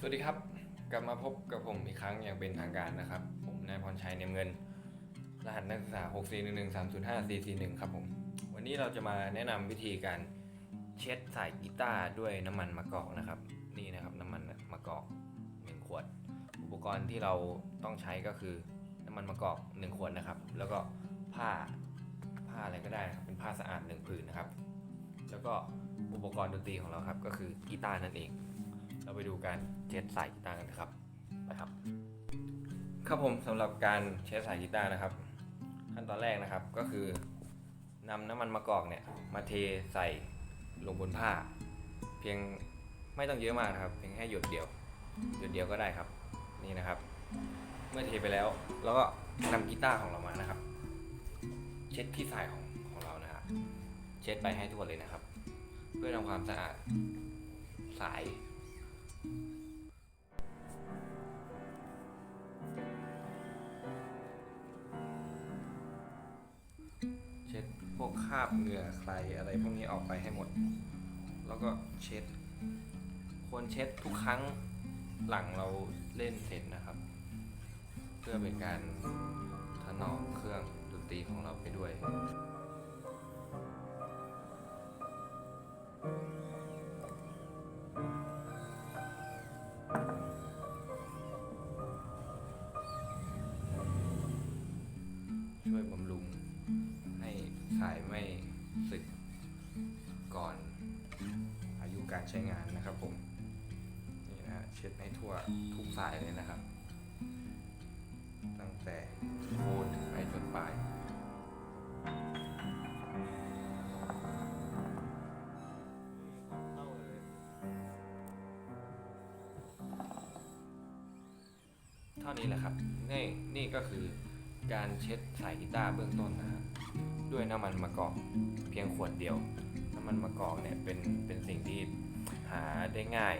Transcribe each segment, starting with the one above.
สวัสดีครับ กลับมาพบกับผมอีกครั้งอย่างเป็นทางการนะครับ ผมนายพรชัยเนียมเงิน รหัสนักศึกษา 6 4 1 1 3 0 5 4 4 1 ครับผม วันนี้เราจะมาแนะนำวิธีการเช็ดสายกีตาร์ด้วยน้ำมันมะกอกนะครับ นี่นะครับน้ำมันมะกอก 1 ขวด อุปกรณ์ที่เราต้องใช้ก็คือน้ำมันมะกอก 1 ขวดนะครับ แล้วก็ผ้าผ้าอะไรก็ได้นะครับเป็นผ้าสะอาด1ผืนนะครับ แล้วก็อุปกรณ์ดนตรีของเราครับก็คือกีตาร์นั่นเอง การเช็ดสายกีตาร์กันนะครับไปครับ ครับผมสำหรับการเช็ดสายกีตาร์นะครับ ขั้นตอนแรกนะครับก็คือนำน้ำมันมะกอกเนี่ยมาเทใส่ลงบนผ้า เพียงไม่ต้องเยอะมากนะครับ เพียงแค่หยดเดียวหยดเดียวก็ได้ครับ นี่นะครับ เมื่อเทไปแล้วเราก็นำกีตาร์ของเรามานะครับ เช็ดที่สายของของเรานะครับเช็ดไปให้ทั่วเลยนะครับ เพื่อทำความสะอาดสาย เช็ดพวกคราบเหงื่อใครอะไรพวกนี้ออกไปให้หมด แล้วก็เช็ด ควรเช็ดทุกครั้งหลังเราเล่นเสร็จนะครับ เพื่อเป็นการถนอมเครื่องดนตรีของเราไปด้วย วยบำรุง ให้สายไม่สึกก่อนอายุการใช้งานนะครับผม นี่นะเช็ดให้ทั่วทุกสายเลยนะครับ ตั้งแต่โคนไปจนปลายเท่านี้แหละครับ นี่นี่ก็คือ การเช็ดสายกีตาร์เบื้องต้นนะครับด้วยน้ำมันมะกอกเพียงขวดเดียว น้ำมันมะกอกเนี่ยเป็นเป็นสิ่งที่หาได้ง่าย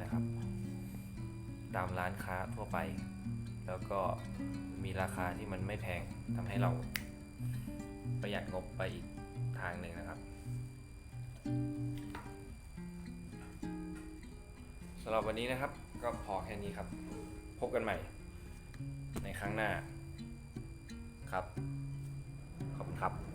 นะครับ ตามร้านค้าทั่วไป แล้วก็มีราคาที่มันไม่แพงทำให้เราประหยัดงบไปอีกทางหนึ่งนะครับสำหรับวันนี้นะครับก็พอแค่นี้ครับ พบกันใหม่ในครั้งหน้า ครับ ขอบคุณครับ